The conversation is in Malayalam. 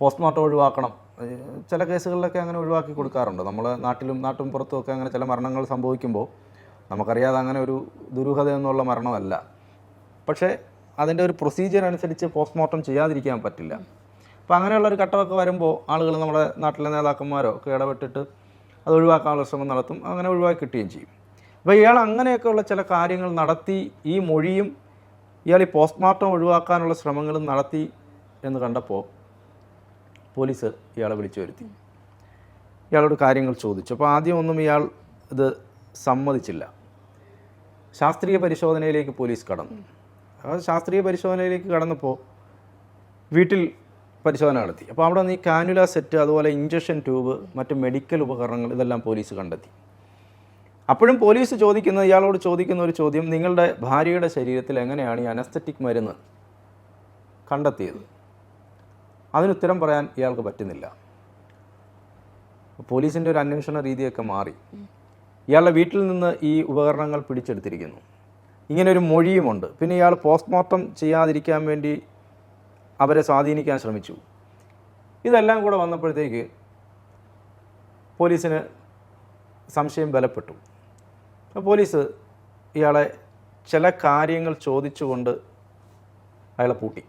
പോസ്റ്റ്മോർട്ടം ഒഴിവാക്കണം. ചില കേസുകളിലൊക്കെ അങ്ങനെ ഒഴിവാക്കി കൊടുക്കാറുണ്ട്. നമ്മൾ നാട്ടിലും നാട്ടും പുറത്തും ഒക്കെ അങ്ങനെ ചില മരണങ്ങൾ സംഭവിക്കുമ്പോൾ നമുക്കറിയാതെ അങ്ങനെ ഒരു ദുരൂഹത എന്നുള്ള മരണമല്ല. പക്ഷേ അതിന്റെ ഒരു പ്രൊസീജിയർ അനുസരിച്ച് പോസ്റ്റ്മോർട്ടം ചെയ്യാതിരിക്കാൻ പറ്റില്ല. അപ്പോൾ അങ്ങനെയുള്ള ഒരു ഘട്ടമൊക്കെ വരുമ്പോൾ ആളുകൾ നമ്മുടെ നാട്ടിലെ നേതാക്കന്മാരോ ഒക്കെ ഇടപെട്ടിട്ട് അത് ഒഴിവാക്കാനുള്ള ശ്രമം നടത്തും. അങ്ങനെ ഒഴിവാക്കി കിട്ടുകയും ചെയ്യും. അപ്പോൾ ഇയാൾ അങ്ങനെയൊക്കെയുള്ള ചില കാര്യങ്ങൾ നടത്തി ഈ മൊഴിയും ഇയാൾ ഈ പോസ്റ്റ്മോർട്ടം ഒഴിവാക്കാനുള്ള ശ്രമങ്ങളും നടത്തി എന്ന് കണ്ടപ്പോൾ പോലീസ് ഇയാളെ വിളിച്ചു വരുത്തി. ഇയാളോട് കാര്യങ്ങൾ ചോദിച്ചു. അപ്പോൾ ആദ്യം ഒന്നും ഇയാൾ ഇത് സമ്മതിച്ചില്ല. ശാസ്ത്രീയ പരിശോധനയിലേക്ക് പോലീസ് കടന്നു. അപ്പോൾ ശാസ്ത്രീയ പരിശോധനയിലേക്ക് കടന്നപ്പോൾ വീട്ടിൽ പരിശോധന നടത്തി. അപ്പോൾ അവിടെ നിന്ന് ഈ കാനുല സെറ്റ് അതുപോലെ ഇഞ്ചക്ഷൻ ട്യൂബ് മറ്റ് മെഡിക്കൽ ഉപകരണങ്ങൾ ഇതെല്ലാം പോലീസ് കണ്ടെത്തി. അപ്പോഴും പോലീസ് ചോദിക്കുന്നത് ഇയാളോട് ചോദിക്കുന്ന ഒരു ചോദ്യം നിങ്ങളുടെ ഭാര്യയുടെ ശരീരത്തിൽ എങ്ങനെയാണ് ഈ അനസ്തറ്റിക് മരുന്ന് കണ്ടെത്തിയത്? അതിനുത്തരം പറയാൻ ഇയാൾക്ക് പറ്റുന്നില്ല. പോലീസിന്റെ ഒരു അന്വേഷണ രീതിയൊക്കെ മാറി. ഇയാളുടെ വീട്ടിൽ നിന്ന് ഈ ഉപകരണങ്ങൾ പിടിച്ചെടുത്തിരിക്കുന്നു. ഇങ്ങനെ ഒരു മൊഴിയുമുണ്ട്. പിന്നെ ഇയാൾ പോസ്റ്റ്മോർട്ടം ചെയ്യാതിരിക്കാൻ വേണ്ടി അവരെ സ്വാധീനിക്കാൻ ശ്രമിച്ചു. ഇതെല്ലാം കൂടെ വന്നപ്പോഴത്തേക്ക് പോലീസിന് സംശയം ബലപ്പെട്ടു. പോലീസ് ഇയാളെ ചില കാര്യങ്ങൾ ചോദിച്ചുകൊണ്ട് അയാളെ പൂട്ടി.